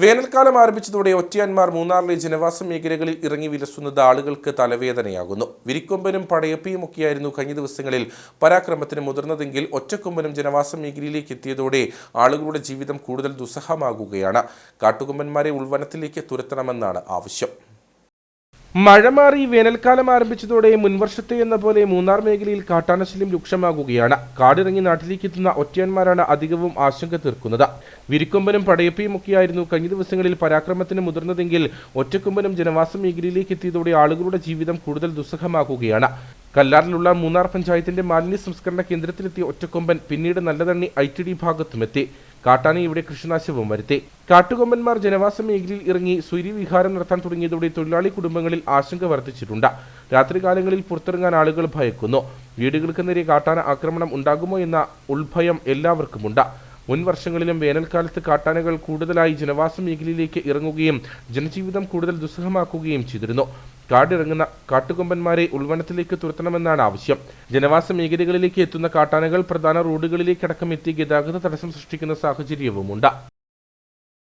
വേനൽക്കാലം ആരംഭിച്ചതോടെ ഒറ്റയാന്മാർ മൂന്നാറിലെ ജനവാസ മേഖലകളിൽ ഇറങ്ങി വിലസുന്നത് ആളുകൾക്ക് തലവേദനയാകുന്നു. വിരിക്കൊമ്പനും പടയപ്പിയും ഒക്കെയായിരുന്നു കഴിഞ്ഞ ദിവസങ്ങളിൽ പരാക്രമത്തിന് മുതിർന്നതെങ്കിൽ ഒറ്റക്കൊമ്പനും ജനവാസ മേഖലയിലേക്ക് എത്തിയതോടെ ആളുകളുടെ ജീവിതം കൂടുതൽ ദുസ്സഹമാകുകയാണ്. കാട്ടുകൊമ്പന്മാരെ ഉൾവനത്തിലേക്ക് തുരത്തണമെന്നാണ് ആവശ്യം. മഴ മാറി വേനൽക്കാലം ആരംഭിച്ചതോടെ മുൻവർഷത്തെ എന്ന പോലെ മൂന്നാർ മേഖലയിൽ കാട്ടാനശല്യം രൂക്ഷമാകുകയാണ്. കാടിറങ്ങി നാട്ടിലേക്ക് എത്തുന്ന ഒറ്റയന്മാരാണ് അധികവും ആശങ്ക തീർക്കുന്നത്. വിരിക്കൊമ്പനും പടയപ്പയും ഒക്കെയായിരുന്നു കഴിഞ്ഞ ദിവസങ്ങളിൽ പരാക്രമത്തിന് മുതിർന്നതെങ്കിൽ ഒറ്റക്കൊമ്പനും ജനവാസ മേഖലയിലേക്ക് എത്തിയതോടെ ആളുകളുടെ ജീവിതം കൂടുതൽ ദുസ്സഹമാക്കുകയാണ്. കല്ലാറിലുള്ള മൂന്നാർ പഞ്ചായത്തിന്റെ മാലിന്യ സംസ്കരണ കേന്ദ്രത്തിലെത്തിയ ഒറ്റക്കൊമ്പൻ പിന്നീട് നല്ലതണ്ണി ഐ ടി ഡി ഭാഗത്തുമെത്തി. കാട്ടാന ഇവിടെ കൃഷിനാശവും വരുത്തി. കാട്ടുകൊമ്പന്മാർ ജനവാസ മേഖലയിൽ ഇറങ്ങി സൂര്യവിഹാരം നടത്താൻ തുടങ്ങിയതോടെ തൊഴിലാളി കുടുംബങ്ങളിൽ ആശങ്ക വർദ്ധിച്ചിട്ടുണ്ട്. രാത്രികാലങ്ങളിൽ പുറത്തിറങ്ങാൻ ആളുകൾ ഭയക്കുന്നു. വീടുകൾക്ക് നേരെ കാട്ടാന ആക്രമണം ഉണ്ടാകുമോ എന്ന ഉൾഭയം എല്ലാവർക്കുമുണ്ട്. മുൻ വർഷങ്ങളിലും വേനൽക്കാലത്ത് കാട്ടാനകൾ കൂടുതലായി ജനവാസ മേഖലയിലേക്ക് ഇറങ്ങുകയും ജനജീവിതം കൂടുതൽ ദുസ്സഹമാക്കുകയും ചെയ്തിരുന്നു. കാടിറങ്ങുന്ന കാട്ടുകൊമ്പന്മാരെ ഉൾവനത്തിലേക്ക് തുരത്തണമെന്നാണ് ആവശ്യം. ജനവാസ മേഖലകളിലേക്ക് എത്തുന്ന കാട്ടാനകൾ പ്രധാന റോഡുകളിലേക്കടക്കം എത്തി ഗതാഗത തടസ്സം സൃഷ്ടിക്കുന്ന സാഹചര്യവുമുണ്ട്.